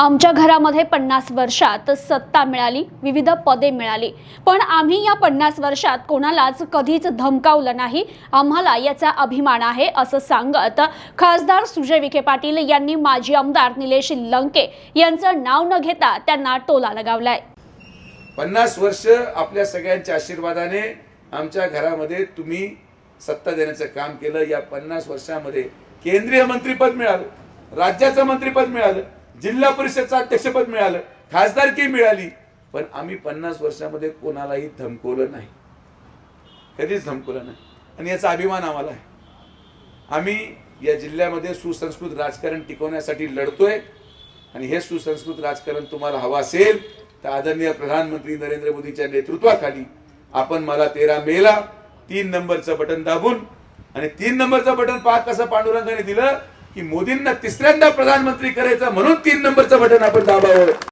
आमच्या घरामध्ये पन्नास वर्षात सत्ता मिळाली विविध पदे मिळाली. पण आम्ही या पन्नास वर्षात कोणालाच कधीच धमकावलं नाही. आम्हाला याचा अभिमान आहे असं सांगत खासदार सुजय विखे पाटील यांनी माजी आमदार निलेश लंके यांचं नाव न घेता त्यांना टोला लगावलाय. पन्नास वर्ष आपल्या सगळ्यांच्या आशीर्वादाने आमच्या घरामध्ये तुम्ही सत्ता देण्याचं काम केलं. या पन्नास वर्षामध्ये केंद्रीय मंत्रीपद मिळालं राज्याचं मंत्रीपद मिळालं. जिल्हा परिषदचं अध्यक्षपद मिळालं खासदारकी मिळाली पण आम्ही पन्नास वर्षामध्ये कोणालाही धमकवलं नाही. कधीच धमकवलं नाही. आणि याचा अभिमान आम्हाला आहे. आम्ही या जिल्ह्यामध्ये सुसंस्कृत राजकारण टिकवण्यासाठी लढतोय आणि हे सुसंस्कृत राजकारण तुम्हाला हवं असेल तर आदरणीय प्रधानमंत्री नरेंद्र मोदींच्या नेतृत्वाखाली आपण मला तेरा मेला तीन नंबरचं बटन दाबून आणि तीन नंबरचं बटन पाक कसं पांडुरंगाने दिलं की मोदींना तिसऱ्यांदा प्रधानमंत्री करायचं म्हणून तीन नंबरचं बटन आपण दाबावं.